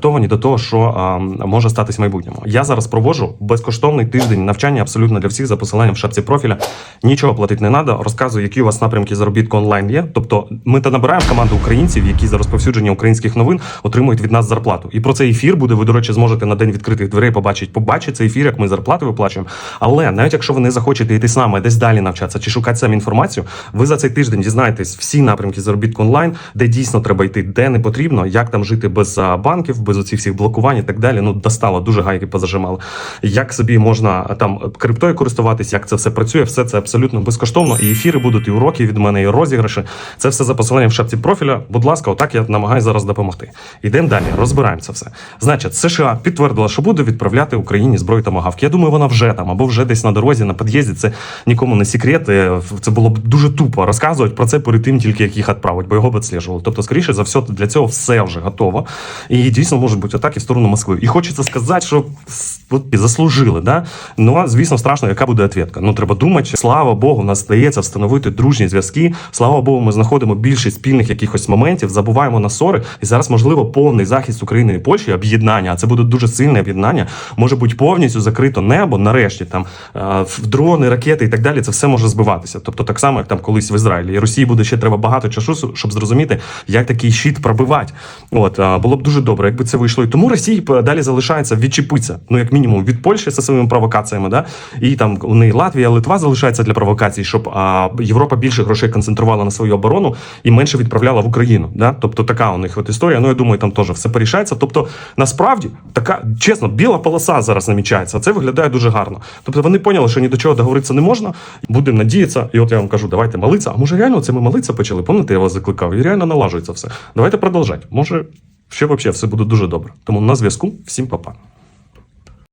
адаптовані до того, що а, може статись в майбутньому. Я зараз проводжу безкоштовний тиждень навчання абсолютно для всіх за посиланням в шапці профіля. Нічого платити не треба. Розказую, які у вас напрямки заробітку онлайн є. Тобто, ми та набираємо команду українців, які за розповсюдження українських новин отримують від нас зарплату. І про цей ефір буде. Ви, до речі, зможете на день відкритих дверей побачити. Побачити цей ефір, як ми зарплати виплачуємо. Але навіть якщо ви не захочете йти з нами десь далі навчатися чи шукати самі інформацію, ви за цей тиждень дізнаєтесь всі напрямки заробітку онлайн, де дійсно треба йти, де не потрібно, як там жити без банків, без оцих всіх блокувань і так далі. Ну достало дуже гайки позажимали. Як собі можна там криптою користуватись, як це все працює, все це абсолютно безкоштовно. І ефіри будуть, і уроки від мене, і розіграші. Це все за посиланням в шапці профіля. Будь ласка, отак я намагаюся зараз допомогти. Ідемо далі, розбираємо це все. Значить, США підтвердила, що буде відправляти Україні зброю та магавки. Я думаю, вона вже там або вже десь на дорозі, на під'їзді. Це нікому не секрет. Е, Це було б дуже тупо розказувати про це перед тим, тільки як їх відправить, бо його б відслежували. Тобто, скоріше за все, для цього все вже готово. І дійсно можуть бути атаки в сторону Москви. І хочеться сказати, що заслужили. Да? Ну звісно, страшно, яка буде відповідка. Ну треба думати. Слава Богу, у нас здається встановити дружні зв'язки. Слава Богу, ми знаходимо більше спільних якихось моментів, забуваємо на ссори. І зараз можливо повний захист України і Польщі, об'єднання. А це буде дуже сильне об'єднання. Може бути повністю закрито небо. Нарешті там в дрони, ракети і так далі. Це все може збиватися. Тобто, так само, як там колись в Ізраїлі. І Росії буде ще треба багато часу, щоб зрозуміти, як такий щит пробивати. От було б дуже добре, якби це вийшло. І тому Росії далі залишається відчепитися. Ну як мінімум від Польщі зі своїми провокаціями, да і там у неї Латвія, Литва залишається для провокацій, щоб а, Європа більше грошей концентрувала на свою оборону і менше відправляла в Україну. Да? Тобто така у них от історія. Ну я думаю, там теж все порішається. Тобто, насправді така чесно, біла полоса зараз намічається. Це виглядає дуже гарно. Тобто вони поняли, що ні до чого договоритися не можна. Будемо надіятися, і от я вам кажу, давайте молитися. А може реально це ми молитися почали? Пам'ятаєте, я вас закликав, і реально налажується все. Давайте продовжати. Може, ще взагалі все буде дуже добре. Тому на зв'язку всім па-па.